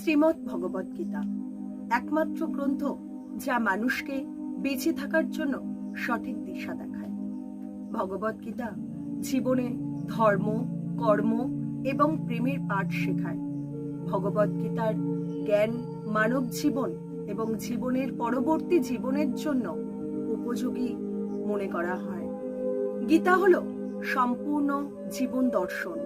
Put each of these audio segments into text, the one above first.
শ্রীমৎ ভগবত গীতা একমাত্র গ্রন্থ যা মানুষকে বেঁচে থাকার জন্য সঠিক দিশা দেখায়। ভগবত গীতা জীবনে ধর্ম, কর্ম এবং প্রেমের পাঠ শেখায়। ভগবত গীতার জ্ঞান মানব জীবন এবং জীবনের পরবর্তী জীবনের জন্য উপযোগী মনে করা হয়। গীতা হল সম্পূর্ণ জীবন দর্শন,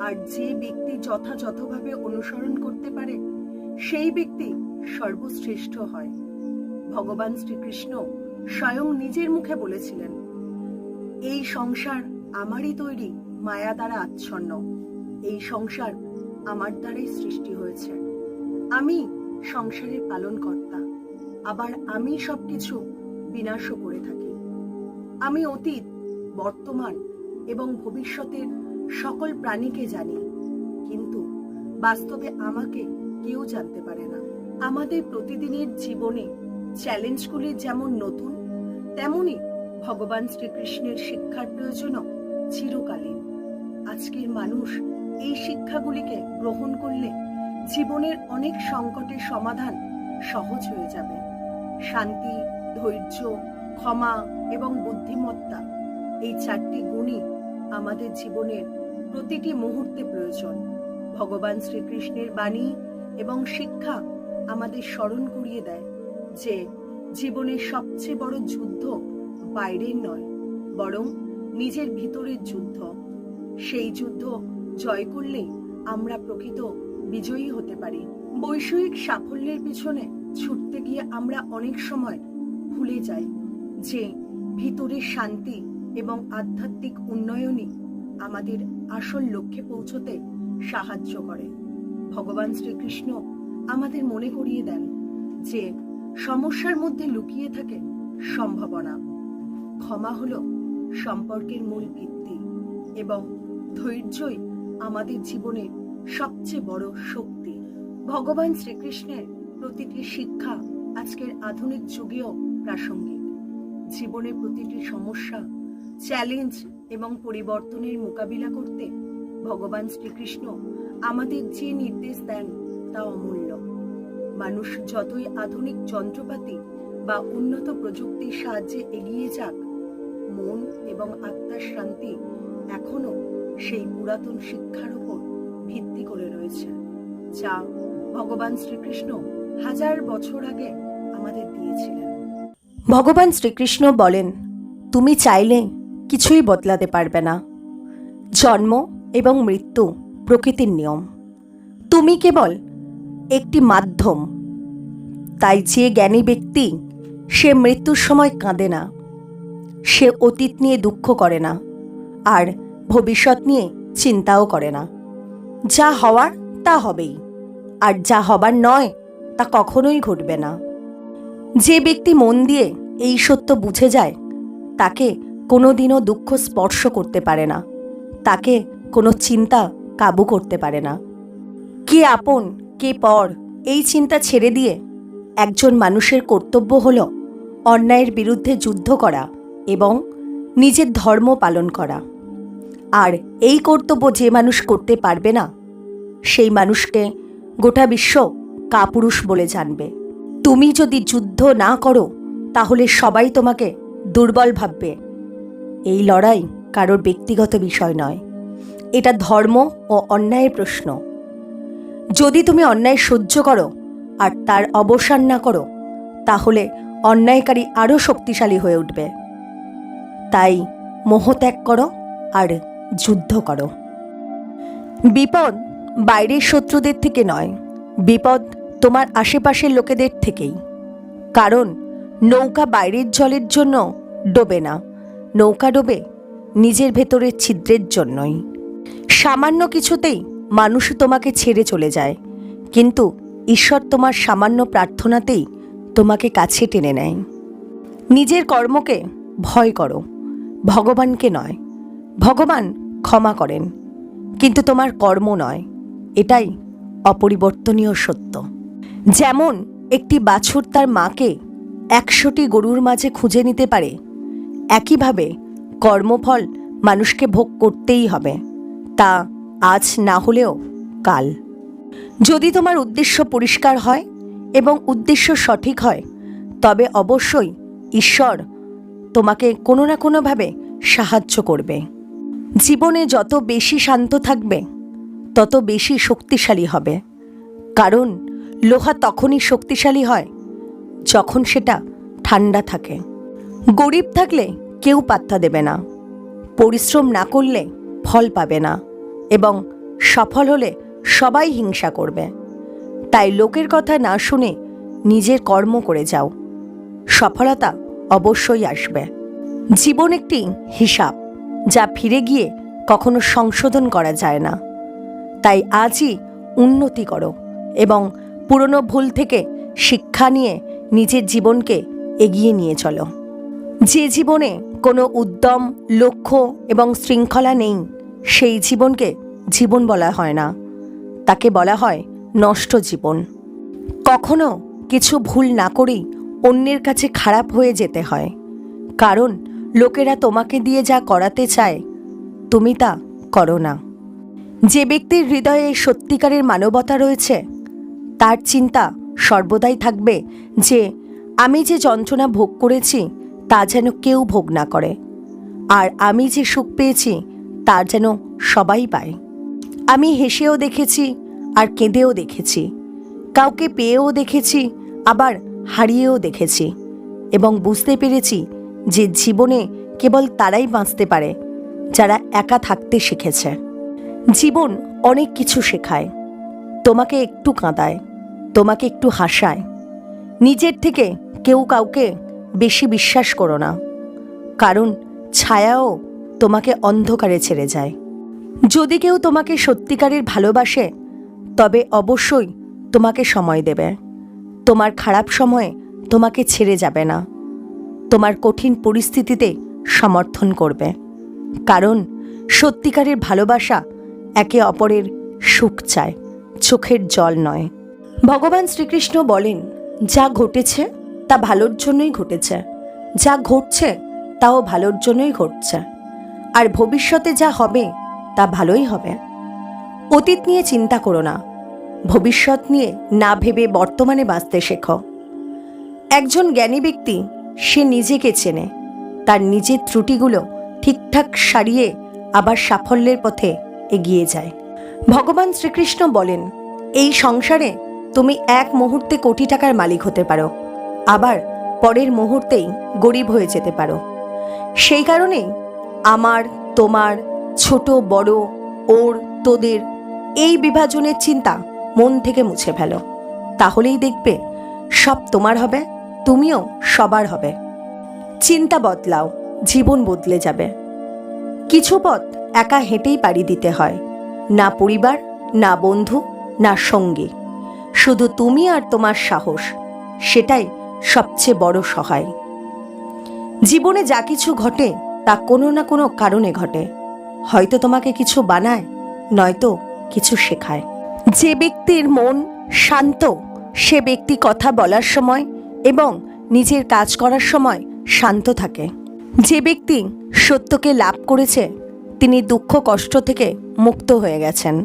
আর যে ব্যক্তি যথাযথভাবে অনুসরণ করতে পারে সেই ব্যক্তি সর্বশ্রেষ্ঠ হয়। ভগবান শ্রীকৃষ্ণ স্বয়ং নিজের মুখে বলেছিলেন, এই সংসার আমারই তৈরি, মায়া দ্বারা আচ্ছন্ন। এই সংসার আমার দ্বারাই সৃষ্টি হয়েছে। আমি সংসারের পালনকর্তা। আবার আমি সবকিছু বিনাশও করে থাকি। আমি অতীত, বর্তমান এবং ভবিষ্যতের সকল প্রাণীকে জানি, কিন্তু বাস্তবে আমাকে কেউ জানতে পারে না। আমাদের প্রতিদিনের জীবনে চ্যালেঞ্জগুলি যেমন নতুন, তেমনি ভগবান শ্রীকৃষ্ণের শিক্ষার প্রয়োজনও চিরকালীন। আজকের মানুষ এই শিক্ষাগুলিকে গ্রহণ করলে জীবনের অনেক সংকটের সমাধান সহজ হয়ে যাবে। শান্তি, ধৈর্য, ক্ষমা এবং বুদ্ধিমত্তা এই চারটি গুণই আমাদের জীবনের প্রতিটি মুহূর্তে প্রয়োজন। ভগবান শ্রীকৃষ্ণের বাণী এবং শিক্ষা আমাদের স্মরণ করিয়ে দেয় যে জীবনের সবচেয়ে বড় যুদ্ধ বাইরের নয়, বরং নিজের ভিতরের যুদ্ধ। সেই যুদ্ধ জয় করলেই আমরা প্রকৃত বিজয়ী হতে পারি। বৈষয়িক সাফল্যের পিছনে ছুটতে গিয়ে আমরা অনেক সময় ভুলে যাই যে ভিতরের শান্তি এবং আধ্যাত্মিক উন্নয়নই আমাদের আসল লক্ষ্যে পৌঁছতে সাহায্য করে। ভগবান শ্রীকৃষ্ণ আমাদের মনে করিয়ে দেন যে সমস্যার মধ্যে লুকিয়ে থাকে সম্ভাবনা। ক্ষমা হলো সম্পর্কের মূল ভিত্তি এবং ধৈর্যই আমাদের জীবনের সবচেয়ে বড় শক্তি। ভগবান শ্রীকৃষ্ণের প্রতিটি শিক্ষা আজকের আধুনিক যুগেও প্রাসঙ্গিক। জীবনের প্রতিটি সমস্যা চ্যালেঞ্জ এবং পরিবর্তনের মোকাবিলা করতে ভগবান শ্রীকৃষ্ণ আমাদের যে নির্দেশ দেন তা অমূল্য। মানুষ যতই আধুনিক যন্ত্রপাতি বা উন্নত প্রযুক্তির সাহায্যে এগিয়ে যাক, মন এবং আত্মার শান্তি এখনও সেই পুরাতন শিক্ষার উপর ভিত্তি করে রয়েছে, যা ভগবান শ্রীকৃষ্ণ হাজার বছর আগে আমাদের দিয়েছিলেন। ভগবান শ্রীকৃষ্ণ বলেন, তুমি চাইলে কিছুই বদলাতে পারবে না। জন্ম এবং মৃত্যু প্রকৃতির নিয়ম। তুমি কেবল একটি মাধ্যম। তাই যে জ্ঞানী ব্যক্তি, সে মৃত্যুর সময় কাঁদে না। সে অতীত নিয়ে দুঃখ করে না আর ভবিষ্যৎ নিয়ে চিন্তাও করে না। যা হওয়ার তা হবেই, আর যা হবার নয় তা কখনোই ঘটবে না। যে ব্যক্তি মন দিয়ে এই সত্য বুঝে যায়, তাকে কোনোদিনও দুঃখ স্পর্শ করতে পারে না। তাকে কোনো চিন্তা কাবু করতে পারে না। কে আপন, কে পর, এই চিন্তা ছেড়ে দিয়ে একজন মানুষের কর্তব্য হল অন্যায়ের বিরুদ্ধে যুদ্ধ করা এবং নিজের ধর্ম পালন করা। আর এই কর্তব্য যে মানুষ করতে পারবে না, সেই মানুষকে গোটা বিশ্ব কাপুরুষ বলে জানবে। তুমি যদি যুদ্ধ না করো, তাহলে সবাই তোমাকে দুর্বল ভাববে। এই লড়াই কারোর ব্যক্তিগত বিষয় নয়। এটা ধর্ম ও অন্যায়ের প্রশ্ন। যদি তুমি অন্যায় সহ্য করো আর তার অবসান না করো, তাহলে অন্যায়কারী আরও শক্তিশালী হয়ে উঠবে। তাই মোহ ত্যাগ করো আর যুদ্ধ করো। বিপদ বাইরের শত্রুদের থেকে নয়, বিপদ তোমার আশেপাশের লোকেদের থেকেই। কারণ নৌকা বাইরের জলের জন্য ডোবে না, নৌকা ডোবে নিজের ভেতরের ছিদ্রের জন্যই। সামান্য কিছুতেই মানুষ তোমাকে ছেড়ে চলে যায়। কিন্তু ঈশ্বর তোমার সামান্য প্রার্থনাতেই তোমাকে কাছে টেনে নেয়। নিজের কর্মকে ভয় করো। ভগবানকে নয়। ভগবান ক্ষমা করেন। কিন্তু তোমার কর্ম নয়। এটাই অপরিবর্তনীয় সত্য। যেমন একটি বাছুর তার মাকে একশোটি গরুর মাঝে খুঁজে নিতে পারে, একইভাবে কর্মফল মানুষকে ভোগ করতেই হবে। তা আজ না হলেও কাল। যদি তোমার উদ্দেশ্য পরিষ্কার হয় এবং উদ্দেশ্য সঠিক হয়, তবে অবশ্যই ঈশ্বর তোমাকে কোনো না কোনোভাবে সাহায্য করবে। জীবনে যত বেশি শান্ত থাকবে, তত বেশি শক্তিশালী হবে। কারণ লোহা তখনই শক্তিশালী হয় যখন সেটা ঠান্ডা থাকে। গরিব থাকলে কেউ পাত্তা দেবে না। পরিশ্রম না করলে ফল পাবে না। এবং সফল হলে সবাই হিংসা করবে। তাই লোকের কথা না শুনে নিজের কর্ম করে যাও। সফলতা অবশ্যই আসবে। জীবন একটি হিসাব, যা ফিরে গিয়ে কখনো সংশোধন করা যায় না। তাই আজই উন্নতি করো এবং পুরনো ভুল থেকে শিক্ষা নিয়ে নিজের জীবনকে এগিয়ে নিয়ে চলো। যে জীবনে কোনো উদ্যম, লক্ষ্য এবং শৃঙ্খলা নেই, সেই জীবনকে জীবন বলা হয় না। তাকে বলা হয় নষ্ট জীবন। কখনো কিছু ভুল না করেই অন্যের কাছে খারাপ হয়ে যেতে হয়। কারণ লোকেরা তোমাকে দিয়ে যা করাতে চায়, তুমি তা করো না। যে ব্যক্তির হৃদয়ে সত্যিকারের মানবতা রয়েছে, তার চিন্তা সর্বদাই থাকবে যে, আমি যে যন্ত্রণা ভোগ করেছি, তা যেন কেউ ভোগ না করে। আর আমি যে সুখ পেয়েছি তার যেন সবাই পায়। আমি হেসেও দেখেছি আর কেঁদেও দেখেছি। কাউকে পেয়েও দেখেছি, আবার হারিয়েও দেখেছি। এবং বুঝতে পেরেছি যে জীবনে কেবল তারাই বাঁচতে পারে, যারা একা থাকতে শিখেছে। জীবন অনেক কিছু শেখায়। তোমাকে একটু কাঁদায়, তোমাকে একটু হাসায়। নিজের থেকে কেউ কাউকে বেশি বিশ্বাস করো না। কারণ ছায়াও তোমাকে অন্ধকারে ছেড়ে যায়। যদি কেউ তোমাকে সত্যিকারের ভালোবাসে, তবে অবশ্যই তোমাকে সময় দেবে। তোমার খারাপ সময়ে তোমাকে ছেড়ে যাবে না। তোমার কঠিন পরিস্থিতিতে সমর্থন করবে। কারণ সত্যিকারের ভালোবাসা একে অপরের সুখ চায়, চোখের জল নয়। ভগবান শ্রীকৃষ্ণ বলেন, যা ঘটেছে, তা ভালোর জন্যই ঘটেছে। যা ঘটছে, তাও ভালোর জন্যই ঘটছে। আর ভবিষ্যতে যা হবে তা ভালোই হবে। অতীত নিয়ে চিন্তা করো না। ভবিষ্যৎ নিয়ে না ভেবে বর্তমানে বাঁচতে শেখো। একজন জ্ঞানী ব্যক্তি, সে নিজেকে চেনে। তার নিজের ত্রুটিগুলো ঠিকঠাক সারিয়ে আবার সাফল্যের পথে এগিয়ে যায়। ভগবান শ্রীকৃষ্ণ বলেন, এই সংসারে তুমি এক মুহূর্তে কোটি টাকার মালিক হতে পারো। আবার পরের মুহূর্তেই গরিব হয়ে যেতে পারো। সেই কারণেই আমার, তোমার ছোট, বড়, ওর, তোদের এই বিভাজনের চিন্তা মন থেকে মুছে ফেলো। তাহলেই দেখবে সব তোমার হবে, তুমিও সবার হবে। চিন্তা বদলাও, জীবন বদলে যাবে। কিছু পথ একা হেঁটেই পাড়ি দিতে হয়, না পরিবার, না বন্ধু, না সঙ্গী। শুধু তুমি আর তোমার সাহস, সেটাই সবচেয়ে বড় সহায়। জীবনে যা কিছু ঘটে, তা কোনো না কোনো কারণে ঘটে। হয়তো তোমাকে কিছু বানায়, নয়তো কিছু শেখায়। যে ব্যক্তির মন শান্ত, সে ব্যক্তি কথা বলার সময় এবং নিজের কাজ করার সময় শান্ত থাকে। যে ব্যক্তি সত্যকে লাভ করেছে, তিনি দুঃখ, কষ্ট থেকে মুক্ত হয়ে গেছেন।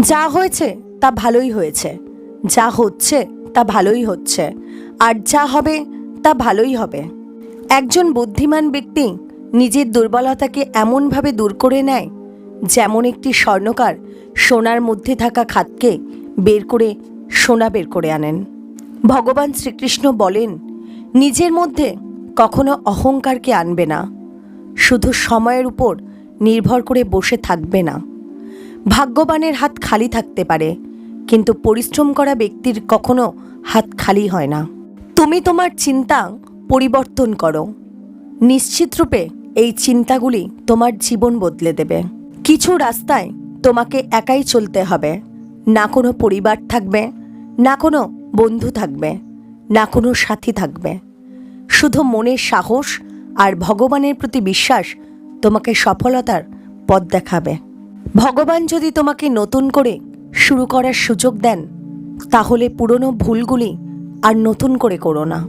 যা হয়েছে, তা ভালোই হয়েছে। যা হচ্ছে, তা ভালোই হচ্ছে। আর যা হবে, তা ভালোই হবে। একজন বুদ্ধিমান ব্যক্তি নিজের দুর্বলতাকে এমনভাবে দূর করে নেয় যেমন একটি স্বর্ণকার সোনার মধ্যে থাকা খাতকে বের করে সোনা বের করে আনেন। ভগবান শ্রীকৃষ্ণ বলেন, নিজের মধ্যে কখনো অহংকারকে আনবে না, শুধু সময়ের উপর নির্ভর করে বসে থাকবে না। ভাগ্যবানের হাত খালি থাকতে পারে, কিন্তু পরিশ্রম করা ব্যক্তির কখনো হাত খালি হয় না। তুমি তোমার চিন্তা পরিবর্তন করো। নিশ্চিতরূপে এই চিন্তাগুলি তোমার জীবন বদলে দেবে। কিছু রাস্তায় তোমাকে একাই চলতে হবে। না কোনো পরিবার থাকবে, না কোনো বন্ধু থাকবে, না কোনো সাথী থাকবে। শুধু মনের সাহস আর ভগবানের প্রতি বিশ্বাস তোমাকে সফলতার পথ দেখাবে। ভগবান যদি তোমাকে নতুন করে শুরু করার সুযোগ দেন, তাহলে পুরনো ভুলগুলি আর নতুন করে করো না।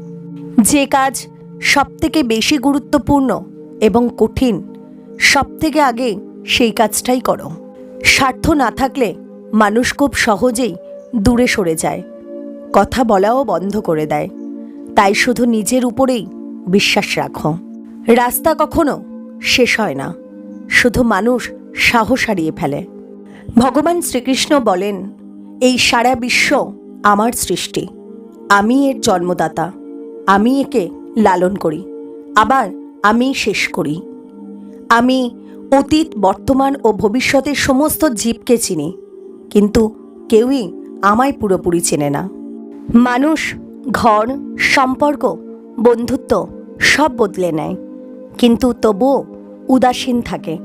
যে কাজ সবথেকে বেশি গুরুত্বপূর্ণ এবং কঠিন। সব থেকে আগে সেই কাজটাই করো। স্বার্থ না থাকলে মানুষ খুব সহজেই দূরে সরে যায়। কথা বলাও বন্ধ করে দেয়। তাই শুধু নিজের উপরেই বিশ্বাস রাখো। রাস্তা কখনো শেষ হয় না। শুধু মানুষ সাহস হারিয়ে ফেলে। ভগবান শ্রীকৃষ্ণ বলেন, এই সারা বিশ্ব আমার সৃষ্টি। আমি এর জন্মদাতা। আমি একে লালন করি। আবার আমি শেষ করি। আমি অতীত, বর্তমান ও ভবিষ্যতের সমস্ত জীবকে চিনি, কিন্তু কেউই আমায় পুরোপুরি চেনে না। মানুষ, ঘর, সম্পর্ক, বন্ধুত্ব সব বদলে নেয়, কিন্তু তবুও উদাসীন থাকে,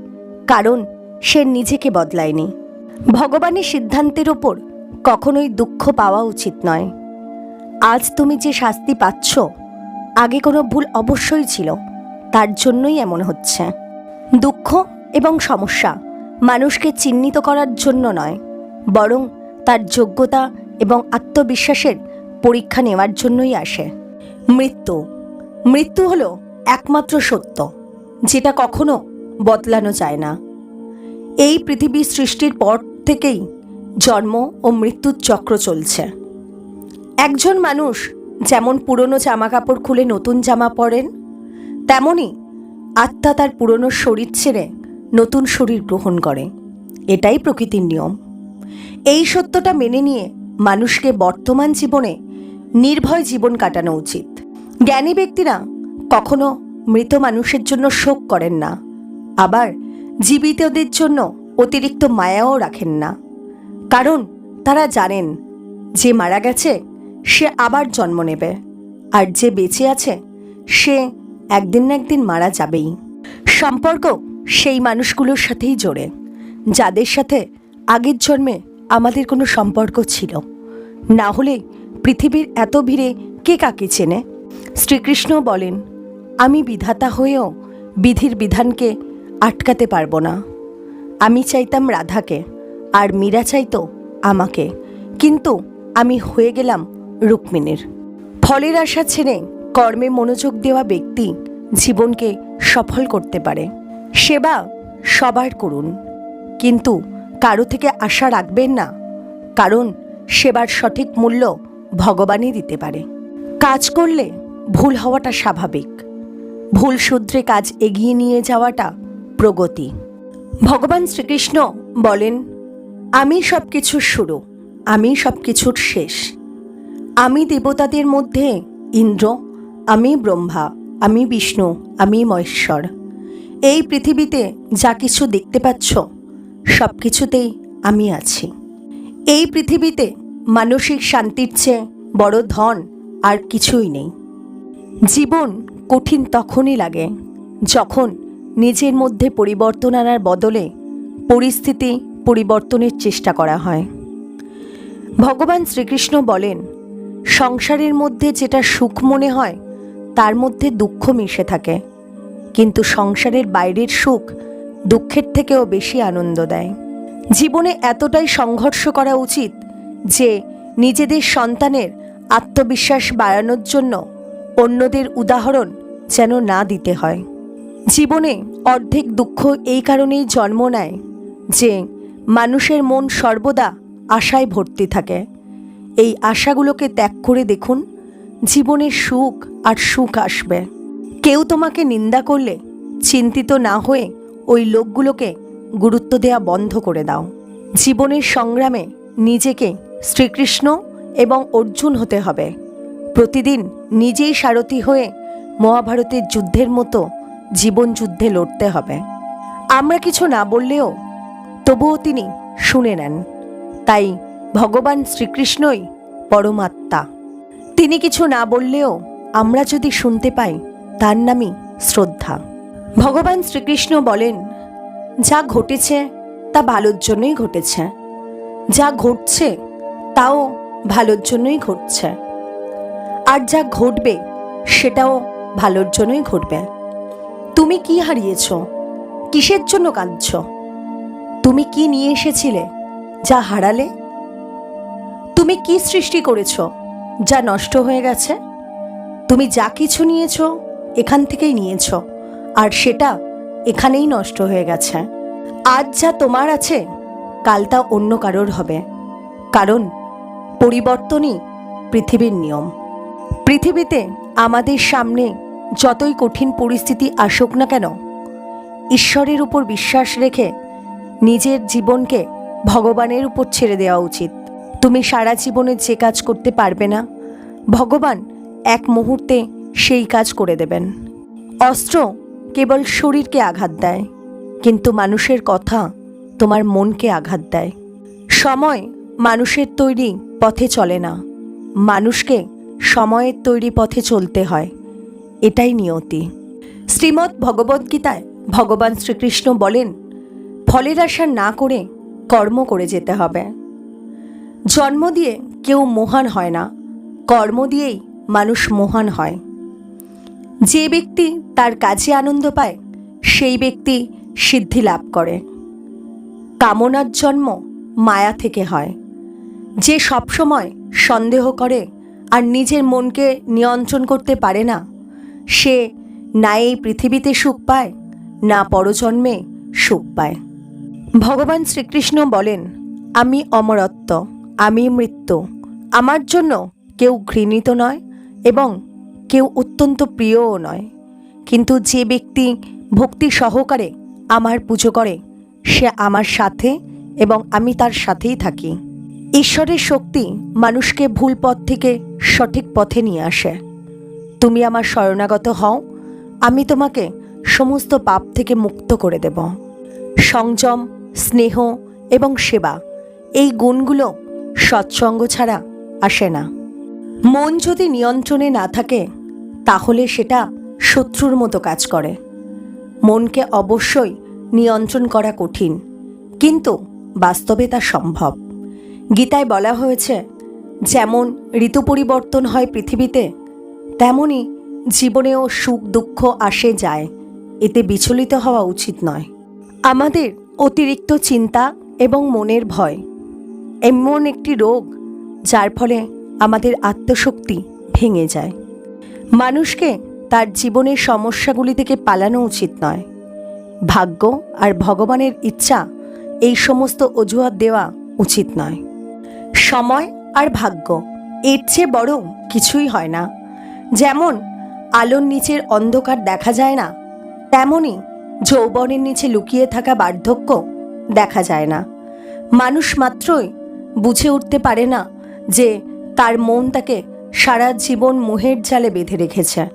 কারণ সে নিজেকে বদলায়নি। ভগবানের সিদ্ধান্তের ওপর কখনোই দুঃখ পাওয়া উচিত নয়। আজ তুমি যে শাস্তি পাচ্ছ, আগে কোনো ভুল অবশ্যই ছিল। তার জন্যই এমন হচ্ছে। দুঃখ এবং সমস্যা মানুষকে চিহ্নিত করার জন্য নয়, বরং তার যোগ্যতা এবং আত্মবিশ্বাসের পরীক্ষা নেওয়ার জন্যই আসে। মৃত্যু। মৃত্যু হলো একমাত্র সত্য, যেটা কখনো বদলানো যায় না। এই পৃথিবী সৃষ্টির পর থেকেই জন্ম ও মৃত্যুর চক্র চলছে। একজন মানুষ যেমন পুরনো জামা কাপড় খুলে নতুন জামা পরেন তেমনই আত্মা তার পুরনো শরীর ছেড়ে নতুন শরীর গ্রহণ করে। এটাই প্রকৃতির নিয়ম। এই সত্যটা মেনে নিয়ে মানুষকে বর্তমান জীবনে নির্ভয় জীবন কাটানো উচিত। জ্ঞানী ব্যক্তিরা কখনো মৃত মানুষের জন্য শোক করেন না। আবার জীবিতদের জন্য অতিরিক্ত মায়াও রাখেন না। কারণ তারা জানেন, যে মারা গেছে, সে আবার জন্ম নেবে। আর যে বেঁচে আছে, সে একদিন না একদিন মারা যাবেই। সম্পর্ক সেই মানুষগুলোর সাথেই জোরে। যাদের সাথে আগের জন্মে আমাদের কোনো সম্পর্ক ছিল। না হলে পৃথিবীর এত ভিড়ে কে কাকে চেনে? শ্রীকৃষ্ণ বলেন, আমি বিধাতা হয়েও বিধির বিধানকে আটকাতে পারব না। আমি চাইতাম রাধাকে, আর মীরা চাইতো আমাকে। কিন্তু আমি হয়ে গেলাম রুক্মিণীর। ফলের আশা ছেড়ে কর্মে মনোযোগ দেওয়া ব্যক্তি জীবনকে সফল করতে পারে। সেবা সবার করুন। কিন্তু কারও থেকে আশা রাখবেন না, কারণ সেবার সঠিক মূল্য ভগবানই দিতে পারে। কাজ করলে ভুল হওয়াটা স্বাভাবিক। ভুল সূত্রে কাজ এগিয়ে নিয়ে যাওয়াটা প্রগতি। ভগবান শ্রীকৃষ্ণ বলেন, আমি সব কিছুর শুরু, আমি সব কিছুর শেষ। আমি দেবতাদের মধ্যে ইন্দ্র আমি ব্রহ্মা, আমি বিষ্ণু, আমি মহেশ্বর। এই পৃথিবীতে যা কিছু দেখতে পাচ্ছ সব কিছুতেই আমি আছি। এই পৃথিবীতে মানসিক শান্তির চেয়ে বড় ধন আর কিছুই নেই। জীবন কঠিন তখনই লাগে, যখন নিজের মধ্যে পরিবর্তন আনার বদলে পরিস্থিতি পরিবর্তনের চেষ্টা করা হয়। ভগবান শ্রীকৃষ্ণ বলেন, সংসারের মধ্যে যেটা সুখ মনে হয় তার মধ্যে দুঃখ মিশে থাকে। কিন্তু সংসারের বাইরের সুখ দুঃখের থেকেও বেশি আনন্দ দেয়। জীবনে এতটাই সংঘর্ষ করা উচিত যে নিজেদের সন্তানের আত্মবিশ্বাস বাড়ানোর জন্য অন্যদের উদাহরণ যেন না দিতে হয়। জীবনে অর্ধেক দুঃখ এই কারণেই জন্ম নেয় যে মানুষের মন সর্বদা আশায় ভর্তি থাকে। এই আশাগুলোকে ত্যাগ করে দেখুন জীবনে সুখ আর সুখ আসবে। কেউ তোমাকে নিন্দা করলে, চিন্তিত না হয়ে ওই লোকগুলোকে গুরুত্ব দেওয়া বন্ধ করে দাও। জীবনের সংগ্রামে নিজেকে শ্রীকৃষ্ণ এবং অর্জুন হতে হবে। প্রতিদিন নিজেই সারথি হয়ে মহাভারতের যুদ্ধের মতো জীবন যুদ্ধে লড়তে হবে। আমরা কিছু না বললেও তবুও তিনি শুনে নেন। তাই ভগবান শ্রীকৃষ্ণই পরমাত্মা। তিনি কিছু না বললেও আমরা যদি শুনতে পাই, তার নামই শ্রদ্ধা। ভগবান শ্রীকৃষ্ণ বলেন, যা ঘটেছে, তা ভালোর জন্যই ঘটেছে। যা ঘটছে, তাও ভালোর জন্যই ঘটছে। আর যা ঘটবে, সেটাও ভালোর জন্যই ঘটবে। তুমি কি হারিয়েছ? কিসের জন্য কাঁদছ? তুমি কি নিয়ে এসেছিলে, যা হারালে? তুমি কি সৃষ্টি করেছ যা নষ্ট হয়ে গেছে, তুমি যা কিছু নিয়েছ এখান থেকেই নিয়েছ, আর সেটা এখানেই নষ্ট হয়ে গেছে। আজ যা তোমার আছে, কাল তা অন্য কারোর হবে। কারণ পরিবর্তনই পৃথিবীর নিয়ম। পৃথিবীতে আমাদের সামনে যতই কঠিন পরিস্থিতি আসুক না কেন, ঈশ্বরের উপর বিশ্বাস রেখে নিজের জীবনকে ভগবানের উপর ছেড়ে দেওয়া উচিত। তুমি সারা জীবনে যে কাজ করতে পারবে না, ভগবান এক মুহূর্তে সেই কাজ করে দেবেন। অস্ত্র কেবল শরীরকে আঘাত দেয়, কিন্তু মানুষের কথা তোমার মনকে আঘাত দেয়। সময় মানুষের তৈরি পথে চলে না, মানুষকে সময়ের তৈরি পথে চলতে হয়, এটাই নিয়তি। শ্রীমদ্ ভগবদ্গীতায় ভগবান শ্রীকৃষ্ণ বলেন, ফলের আশা না করে কর্ম করে যেতে হবে। জন্ম দিয়ে কেউ মহান হয় না, কর্ম দিয়েই মানুষ মহান হয়। যে ব্যক্তি তার কাজে আনন্দ পায়, সেই ব্যক্তি সিদ্ধি লাভ করে। কামনার জন্ম মায়া থেকে হয়। যে সবসময় সন্দেহ করে আর নিজের মনকে নিয়ন্ত্রণ করতে পারে না, সে না এই পৃথিবীতে সুখ পায়, না পরজন্মে সুখ পায়। ভগবান শ্রীকৃষ্ণ বলেন, আমি অমরত্ব। আমি মৃত্যু। আমার জন্য কেউ ঘৃণিত নয় এবং কেউ অত্যন্ত প্রিয়ও নয়। কিন্তু যে ব্যক্তি ভক্তি সহকারে আমার পুজো করে, সে আমার সাথে এবং আমি তার সাথেই থাকি। ঈশ্বরের শক্তি মানুষকে ভুল পথ থেকে সঠিক পথে নিয়ে আসে। তুমি আমার শরণাগত হও, আমি তোমাকে সমস্ত পাপ থেকে মুক্ত করে দেব। সংযম, স্নেহ এবং সেবা, এই গুণগুলো সৎসঙ্গ ছাড়া আসে না। মন যদি নিয়ন্ত্রণে না থাকে, তাহলে সেটা শত্রুর মতো কাজ করে। মনকে অবশ্যই নিয়ন্ত্রণ করা কঠিন, কিন্তু বাস্তবে তা সম্ভব। গীতায় বলা হয়েছে, যেমন ঋতু পরিবর্তন হয় পৃথিবীতে, তেমনি জীবনেও সুখ, দুঃখ আসে যায়, এতে বিচলিত হওয়া উচিত নয়। আমাদের অতিরিক্ত চিন্তা এবং মনের ভয় এমন একটি রোগ যার ফলে আমাদের আত্মশক্তি ভেঙে যায়। মানুষকে তার জীবনের সমস্যাগুলি থেকে পালানো উচিত নয়। ভাগ্য আর ভগবানের ইচ্ছা এই সমস্ত অজুহাত দেওয়া উচিত নয়। সময় আর ভাগ্য এর চেয়ে বড় কিছুই হয় না। যেমন আলোর নিচের অন্ধকার দেখা যায় না, তেমনি যৌবনের নিচে লুকিয়ে থাকা বার্ধক্য দেখা যায় না। মানুষ মাত্রই বুঝে উঠতে পারে না যে তার মন তাকে সারা জীবন মোহের জালে বেঁধে রেখেছে।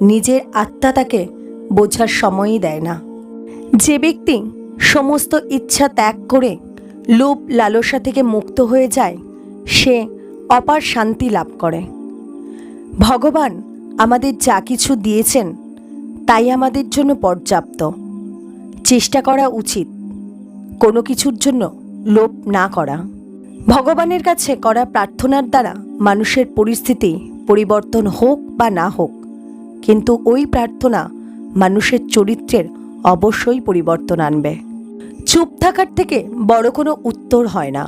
নিজের আত্মা তাকে বোঝার সময়ই দেয় না। যে ব্যক্তি সমস্ত ইচ্ছা ত্যাগ করে লোভ লালসা থেকে মুক্ত হয়ে যায়, সে অপার শান্তি লাভ করে। ভগবান আমাদের যা কিছু দিয়েছেন, তাই আমাদের জন্য পর্যাপ্ত। চেষ্টা করা উচিত। কোনো কিছুর জন্য লোভ না করা। ভগবানের কাছে করা প্রার্থনার দ্বারা মানুষের পরিস্থিতি পরিবর্তন হোক বা না হোক, কিন্তু ওই প্রার্থনা মানুষের চরিত্রের অবশ্যই পরিবর্তন আনবে। চুপ থাকার থেকে বড় কোনো উত্তর হয় না,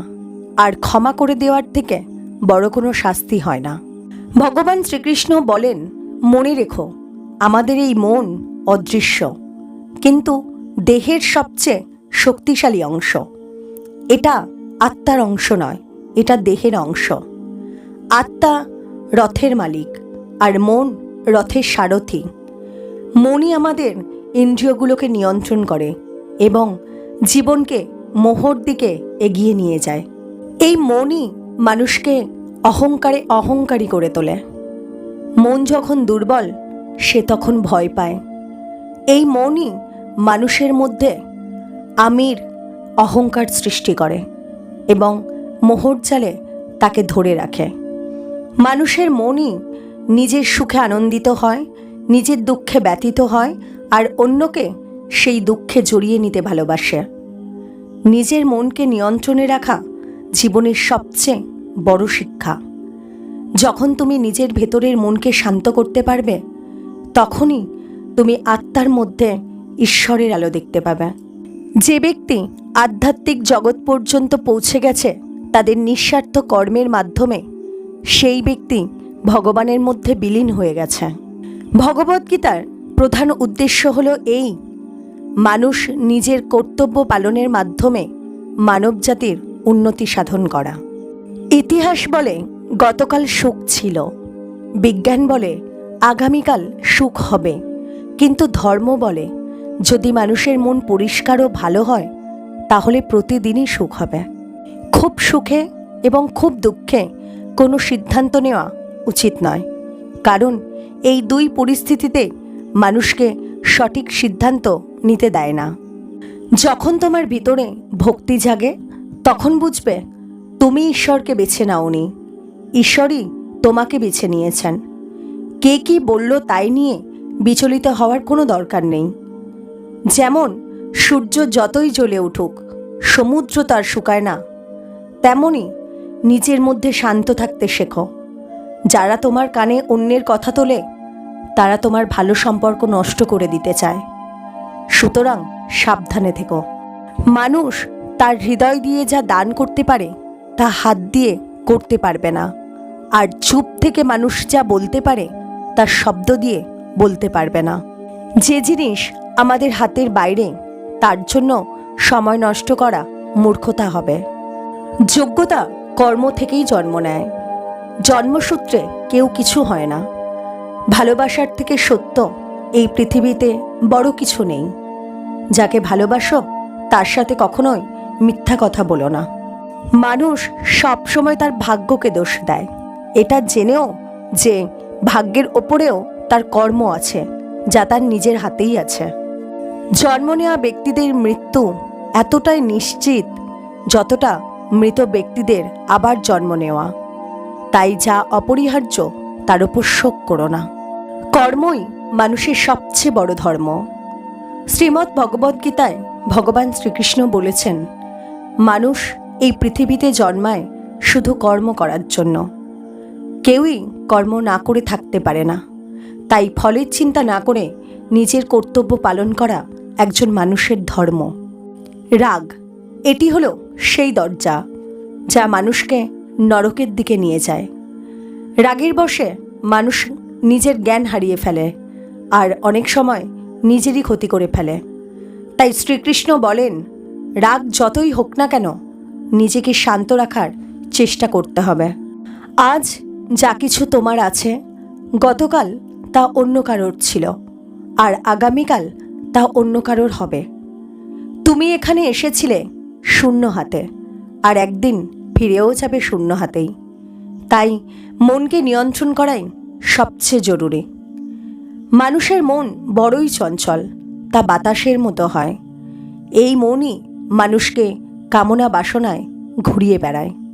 আর ক্ষমা করে দেওয়ার থেকে বড় কোনো শাস্তি হয় না। ভগবান শ্রীকৃষ্ণ বলেন, মনে রেখো, আমাদের এই মন অদৃশ্য, কিন্তু দেহের সবচেয়ে শক্তিশালী অংশ। এটা আত্মার অংশ নয়, এটা দেহের অংশ। আত্মা রথের মালিক, আর মন রথের সারথি। মনই আমাদের ইন্দ্রিয়গুলোকে নিয়ন্ত্রণ করে এবং জীবনকে মোহর দিকে এগিয়ে নিয়ে যায়। এই মনই মানুষকে অহংকারে অহংকারী করে তোলে। মন যখন দুর্বল, সে তখন ভয় পায়। এই মনই মানুষের মধ্যে আমির অহংকার সৃষ্টি করে। এবং মোহর জালে তাকে ধরে রাখে। মানুষের মনই নিজের সুখে আনন্দিত হয়, নিজের দুঃখে ব্যতীত হয় আর অন্যকে সেই দুঃখে জড়িয়ে নিতে ভালোবাসে। নিজের মনকে নিয়ন্ত্রণে রাখা জীবনের সবচেয়ে বড় শিক্ষা। যখন তুমি নিজের ভেতরের মনকে শান্ত করতে পারবে, তখনই তুমি আত্মার মধ্যে ঈশ্বরের আলো দেখতে পাবে। যে ব্যক্তি আধ্যাত্মিক জগৎ পর্যন্ত পৌঁছে গেছে তাদের নিঃস্বার্থ কর্মের মাধ্যমে, সেই ব্যক্তি ভগবানের মধ্যে বিলীন হয়ে গেছে। ভগবদ্গীতার প্রধান উদ্দেশ্য হলো এই, মানুষ নিজের কর্তব্য পালনের মাধ্যমে মানবজাতির উন্নতি সাধন করা। ইতিহাস বলে গতকাল সুখ ছিল, বিজ্ঞান বলে আগামীকাল সুখ হবে, কিন্তু ধর্ম বলে যদি মানুষের মন পরিষ্কার ও ভালো হয়, তাহলে প্রতিদিনই সুখ হবে। খুব সুখে এবং খুব দুঃখে কোনো সিদ্ধান্ত নেওয়া উচিত নয়। কারণ এই দুই পরিস্থিতিতে মানুষকে সঠিক সিদ্ধান্ত নিতে দেয় না। যখন তোমার ভিতরে ভক্তি জাগে, তখন বুঝবে তুমি ঈশ্বরকে বেছে নাওনি। ঈশ্বরই তোমাকে বেছে নিয়েছেন। কে কি বলল তাই নিয়ে বিচলিত হওয়ার কোনো দরকার নেই। যেমন সূর্য যতই জ্বলে উঠুক, সমুদ্র তার শুকায় না, তেমনি নিজের মধ্যে শান্ত থাকতে শেখো। যারা তোমার কানে অন্যের কথা তোলে, তারা তোমার ভালো সম্পর্ক নষ্ট করে দিতে চায়। সুতরাং সাবধানে থেকো। মানুষ তার হৃদয় দিয়ে যা দান করতে পারে, তা হাত দিয়ে করতে পারবে না। আর চুপ থেকে মানুষ যা বলতে পারে তা শব্দ দিয়ে বলতে পারবে না। যে জিনিস আমাদের হাতের বাইরে, তার জন্য সময় নষ্ট করা মূর্খতা হবে। যোগ্যতা কর্ম থেকেই জন্ম নেয়। জন্মসূত্রে কেউ কিছু হয় না। ভালোবাসার থেকে সত্য এই পৃথিবীতে বড় কিছু নেই। যাকে ভালোবাসো, তার সাথে কখনোই মিথ্যা কথা বলো না। মানুষ সব সময় তার ভাগ্যকে দোষ দেয়। এটা জেনেও যে ভাগ্যের ওপরেও তার কর্ম আছে, যা তার নিজের হাতেই আছে। জন্ম নেওয়া ব্যক্তিদের মৃত্যু এতটাই নিশ্চিত যতটা মৃত ব্যক্তিদের আবার জন্ম নেওয়া। তাই যা অপরিহার্য, তার উপর শোক করো না। কর্মই মানুষের সবচেয়ে বড় ধর্ম। শ্রীমদ্ ভগবদ্গীতায় ভগবান শ্রীকৃষ্ণ বলেছেন, মানুষ এই পৃথিবীতে জন্মায় শুধু কর্ম করার জন্য। কেউই কর্ম না করে থাকতে পারে না। তাই ফলের চিন্তা না করে নিজের কর্তব্য পালন করা একজন মানুষের ধর্ম। রাগ, এটি হলো সেই দরজা যা মানুষকে নরকের দিকে নিয়ে যায়। রাগের বশে মানুষ নিজের জ্ঞান হারিয়ে ফেলে আর অনেক সময় নিজেরই ক্ষতি করে ফেলে। তাই শ্রীকৃষ্ণ বলেন, রাগ যতই হোক না কেন নিজেকে শান্ত রাখার চেষ্টা করতে হবে। আজ যা কিছু তোমার আছে, গতকাল তা অন্য কারোর ছিল। আর আগামীকাল তা অন্য কারোর হবে। তুমি এখানে এসেছিলে শূন্য হাতে, আর একদিন ফিরেও যাবে শূন্য হাতেই। তাই মনকে নিয়ন্ত্রণ করাই সবচেয়ে জরুরি। মানুষের মন বড়ই চঞ্চল, তা বাতাসের মতো হয়। এই মনই মানুষকে কামনা বাসনায় ঘুরিয়ে বেড়ায়।